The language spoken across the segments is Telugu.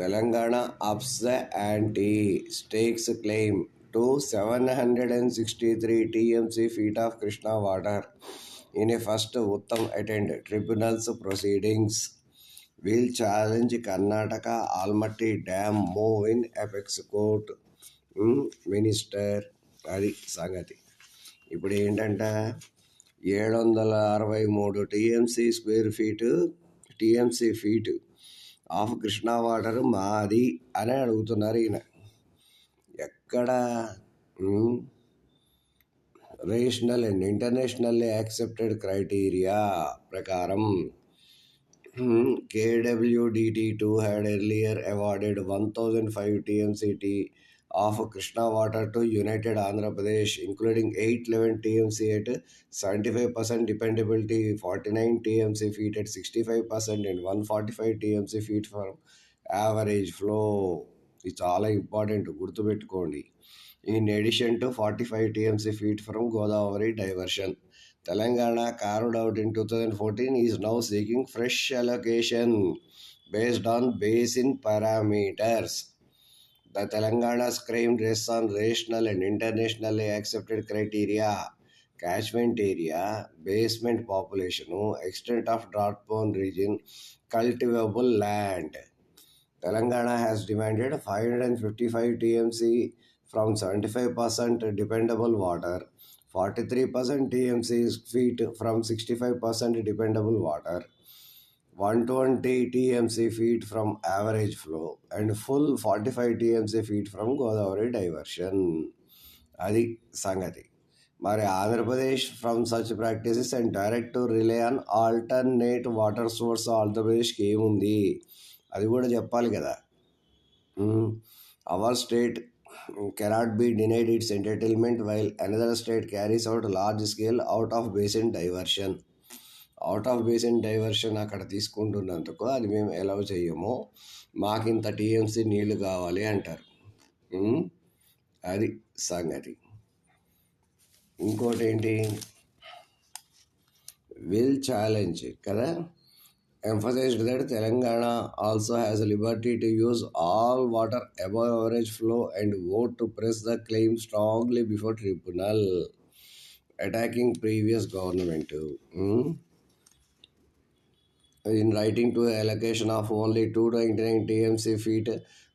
Telangana ups the ante stakes claim to seven hundred and sixty three TMC feet of Krishna water in a first Uttam attend tribunals proceedings will challenge Karnataka Almatti dam move in apex court minister అది సంగతి ఇప్పుడు ఏంటంటే ఏడు వందల అరవై మూడు TMC square feet TMC feet of Krishna water మాది అని అడుగుతున్నారు ఈయన ఎక్కడ rational and international accepted criteria ప్రకారం KWDT two had earlier awarded one thousand five TMCT of Krishna water to united Andhra Pradesh including eight eleven TMC at seventy five percent dependability forty nine TMC feet at sixty five percent and one forty five TMC feet for average flow ఇది చాలా ఇంపార్టెంట్ గుర్తుపెట్టుకోండి in addition to forty five TMC feet from Godavari diversion Telangana carved out in two thousand fourteen is now seeking fresh allocation based on basin parameters The Telangana's claim rests on rational and internationally accepted criteria: catchment area, basement population, extent of drought-prone region, cultivable land. Telangana has demanded 555 TMC from 75% dependable water, 43% TMC feet from 65% dependable water, one twenty TMC feet from average flow and full forty five TMC feet from Godavari diversion అది సంగతి మరి Andhra Pradesh from such practices and direct rely on alternate water source ఆంధ్రప్రదేశ్కి ఏముంది అది కూడా చెప్పాలి కదా our state cannot be denied its entertainment while another state carries out large scale out of basin diversion out of basin diversion అక్కడ తీసుకుంటున్నందుకు అది మేము ఎలా చేయము మాకు ఇంత టీఎంసీ నీళ్లు కావాలి అంటారు అది సంగతి ఇంకోటి ఏంటి విల్ ఛాలెంజ్ కదా emphasized that Telangana also has liberty to use all water above average flow and vowed to press the claim strongly before tribunal attacking previous government in writing to allocation of only 299 TMC feet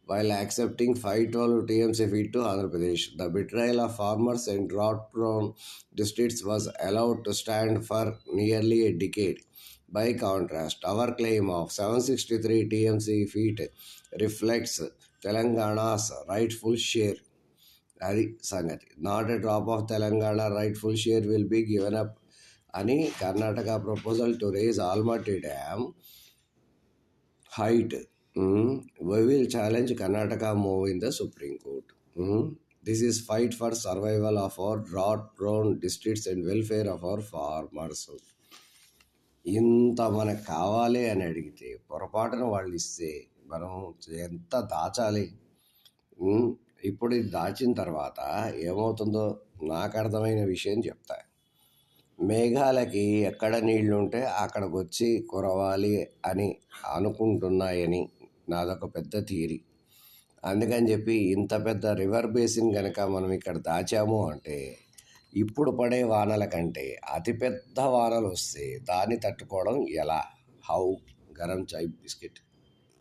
while accepting 512 TMC feet to Andhra Pradesh. The betrayal of farmers and drought-prone districts was allowed to stand for nearly a decade. By contrast, our claim of 763 TMC feet reflects Telangana's rightful share. Sangati. Not a drop of Telangana rightful share will be given up అని Karnataka proposal to raise Almatti dam height why will challenge Karnataka move in the supreme court this is fight for survival of our drought prone districts and welfare of our farmers ఇంత మనకు కావాలి అని అడిగితే పొరపాటున వాళ్ళు ఇస్తే మనం ఎంత దాచాలి ఇప్పుడు ఇది దాచిన తర్వాత ఏమవుతుందో నాకు అర్థమైన విషయం చెప్తా మేఘాలకి ఎక్కడ నీళ్లుంటే అక్కడకొచ్చి కురవాలి అని అనుకుంటున్నాయని నాదొక పెద్ద థియరీ అందుకని చెప్పి ఇంత పెద్ద రివర్ బేసిన్ కనుక మనం ఇక్కడ దాచాము అంటే ఇప్పుడు పడే వానల కంటే అతిపెద్ద వానలు వస్తే దాన్ని తట్టుకోవడం ఎలా హౌ గరం చాయ్ బిస్కెట్